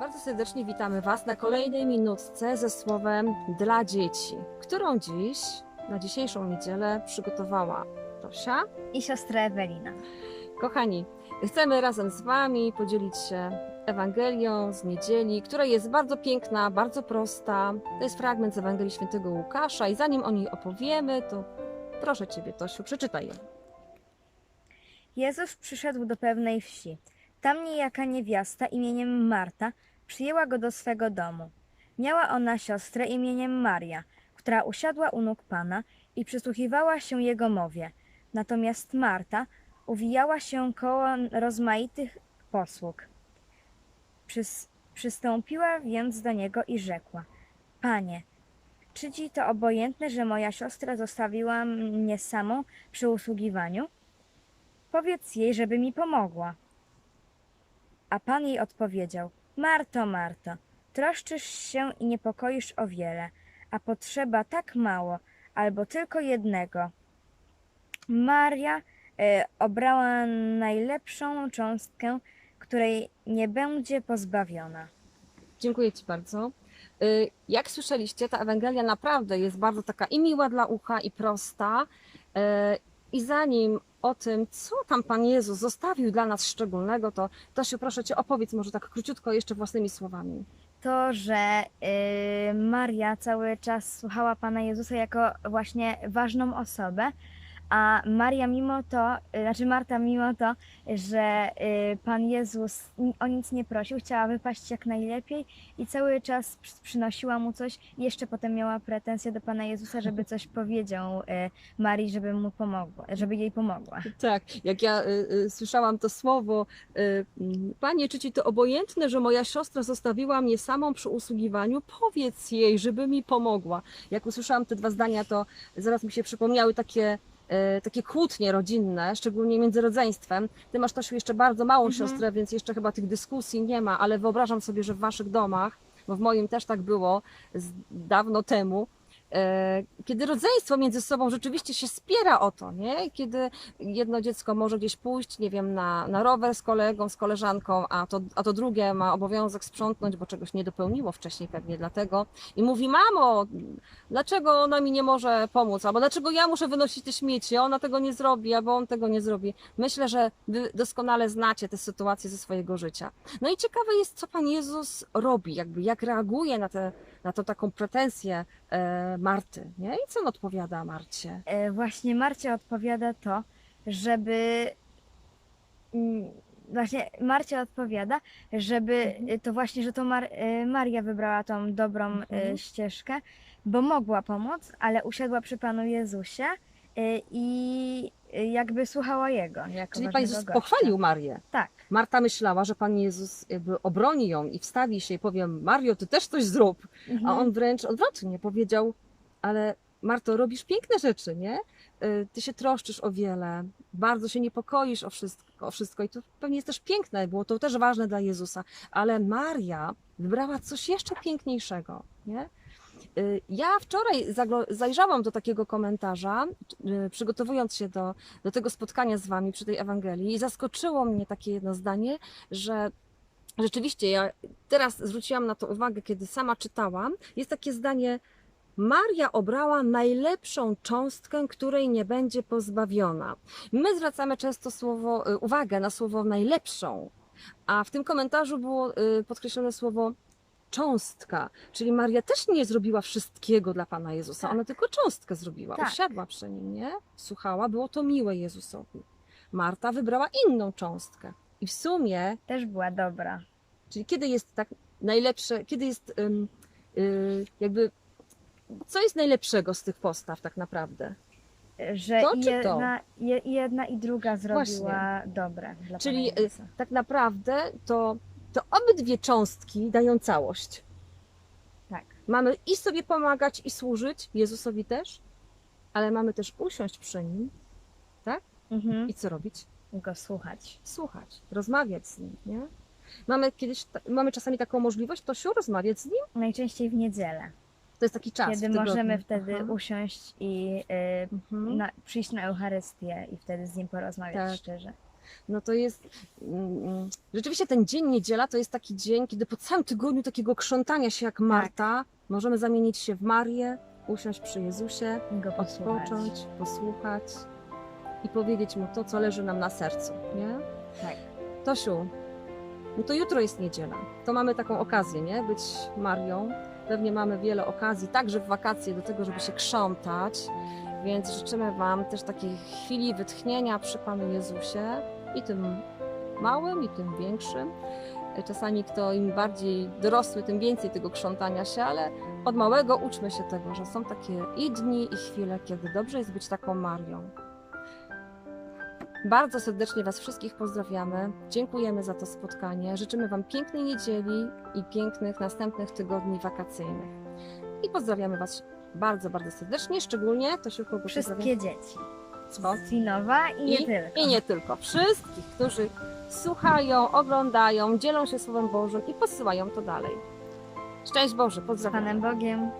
Bardzo serdecznie witamy Was na kolejnej minutce ze słowem dla dzieci, którą dziś, na dzisiejszą niedzielę, przygotowała Tosia. i siostrę Ewelina. Kochani, chcemy razem z Wami podzielić się Ewangelią z niedzieli, która jest bardzo piękna, bardzo prosta. To jest fragment z Ewangelii Świętego Łukasza i zanim o niej opowiemy, to proszę Ciebie, Tosiu, przeczytaj ją. Jezus przyszedł do pewnej wsi. Tam niejaka niewiasta imieniem Marta przyjęła go do swego domu. Miała ona siostrę imieniem Maria, która usiadła u nóg Pana i przysłuchiwała się jego mowie. Natomiast Marta uwijała się koło rozmaitych posług. Przys- przystąpiła więc do niego i rzekła: Panie, czy ci to obojętne, że moja siostra zostawiła mnie samą przy usługiwaniu? Powiedz jej, żeby mi pomogła. A pan jej odpowiedział: Marto, Marto, troszczysz się i niepokoisz o wiele, a potrzeba tak mało, albo tylko jednego. Maria e, obrała najlepszą cząstkę, której nie będzie pozbawiona. Dziękuję Ci bardzo. Y, Jak słyszeliście, ta Ewangelia naprawdę jest bardzo taka i miła dla ucha, i prosta. Y, I zanim o tym, co tam Pan Jezus zostawił dla nas szczególnego, to Tosiu, proszę Cię, opowiedz może tak króciutko jeszcze własnymi słowami. To, że y, Maria cały czas słuchała Pana Jezusa jako właśnie ważną osobę, a Maria mimo to, y, znaczy Marta mimo to, że y, Pan Jezus o nic nie prosił, chciała wypaść jak najlepiej i cały czas przy- przynosiła mu coś jeszcze potem miała pretensje do Pana Jezusa, żeby coś powiedział y, Marii, żeby mu pomogła, żeby jej pomogła. Tak, jak ja słyszałam to słowo, Panie, czy Ci to obojętne, że moja siostra zostawiła mnie samą przy usługiwaniu? Powiedz jej, żeby mi pomogła. Jak usłyszałam te dwa zdania, to zaraz mi się przypomniały takie, takie kłótnie rodzinne, szczególnie między rodzeństwem. Ty masz też jeszcze bardzo małą Mhm. siostrę, więc jeszcze chyba tych dyskusji nie ma, ale wyobrażam sobie, że w Waszych domach, bo w moim też tak było z, dawno temu, kiedy rodzeństwo między sobą rzeczywiście się spiera o to, nie? Kiedy jedno dziecko może gdzieś pójść, nie wiem, na, na rower z kolegą, z koleżanką, a to, a to drugie ma obowiązek sprzątnąć, bo czegoś nie dopełniło wcześniej pewnie dlatego i mówi, mamo, dlaczego ona mi nie może pomóc, albo dlaczego ja muszę wynosić te śmieci, ona tego nie zrobi, albo on tego nie zrobi. Myślę, że wy doskonale znacie te sytuacje ze swojego życia. No i ciekawe jest, co Pan Jezus robi, jakby jak reaguje na, te, na tą taką pretensję e, Marty, nie? I co on odpowiada Marcie? E, Właśnie Marcia odpowiada to, żeby. mm, Właśnie Marcia odpowiada, żeby Mhm. e, to właśnie, że to Mar- e, Maria wybrała tą dobrą e, Mhm. ścieżkę, bo mogła pomóc, ale usiadła przy Panu Jezusie e, i e, jakby słuchała Jego. Jako Czyli Pan ważnego Jezus gościa. pochwalił Marię. Tak, Marta myślała, że Pan Jezus jakby obroni ją i wstawi się i powie, Mario, ty też coś zrób. A mhm. on wręcz odwrotnie powiedział, ale Marto, robisz piękne rzeczy, nie? Y, Ty się troszczysz o wiele, bardzo się niepokoisz o wszystko, o wszystko i to pewnie jest też piękne, było to też ważne dla Jezusa, ale Maria wybrała coś jeszcze piękniejszego, nie? Y, Ja wczoraj zajrzałam do takiego komentarza, y, przygotowując się do, do tego spotkania z Wami przy tej Ewangelii i zaskoczyło mnie takie jedno zdanie, że rzeczywiście ja teraz zwróciłam na to uwagę, kiedy sama czytałam, jest takie zdanie, Maria obrała najlepszą cząstkę, której nie będzie pozbawiona. My zwracamy często słowo, y, uwagę na słowo najlepszą, a w tym komentarzu było podkreślone słowo cząstka, czyli Maria też nie zrobiła wszystkiego dla Pana Jezusa, Tak. ona tylko cząstkę zrobiła, Tak. usiadła przy nim, nie? Słuchała, było to miłe Jezusowi. Marta wybrała inną cząstkę. I w sumie też była dobra. Czyli kiedy jest tak najlepsze, kiedy jest ym, y, jakby, co jest najlepszego z tych postaw tak naprawdę? Że To czy to? jedna, je, i jedna i druga zrobiła Właśnie. dobre dla Czyli Pana y, tak naprawdę to, to obydwie cząstki dają całość. Tak. Mamy i sobie pomagać, i służyć, Jezusowi też, ale mamy też usiąść przy Nim Mhm. i co robić? Go słuchać. Słuchać, rozmawiać z Nim, nie? Mamy kiedyś, mamy czasami taką możliwość, Tosiu, rozmawiać z Nim? Najczęściej w niedzielę. To jest taki czas Kiedy możemy wtedy Aha. usiąść i y, Mhm. na, przyjść na Eucharystię i wtedy z nim porozmawiać Tak. szczerze. No to jest mm, rzeczywiście ten dzień niedziela to jest taki dzień, kiedy po całym tygodniu takiego krzątania się jak Marta możemy zamienić się w Marię, usiąść przy Jezusie, Go posłuchać. odpocząć, posłuchać i powiedzieć mu to, co leży nam na sercu, nie? Tak. Tosiu, no to jutro jest niedziela. To mamy taką okazję, nie? Być Marią. Pewnie mamy wiele okazji, także w wakacje, do tego, żeby się krzątać. Więc życzymy Wam też takiej chwili wytchnienia przy Panu Jezusie i tym małym, i tym większym. Czasami kto im bardziej dorosły, tym więcej tego krzątania się, ale od małego uczmy się tego, że są takie i dni, i chwile, kiedy dobrze jest być taką Marią. Bardzo serdecznie Was wszystkich pozdrawiamy. Dziękujemy za to spotkanie. Życzymy Wam pięknej niedzieli i pięknych następnych tygodni wakacyjnych. I pozdrawiamy Was bardzo, bardzo serdecznie, szczególnie to się? Wszystkie dzieci. Winowa i nie I, tylko. I nie tylko. Wszystkich, którzy słuchają, oglądają, dzielą się Słowem Bożym i posyłają to dalej. Szczęść Boże, pozdrawiam. Panem Bogiem.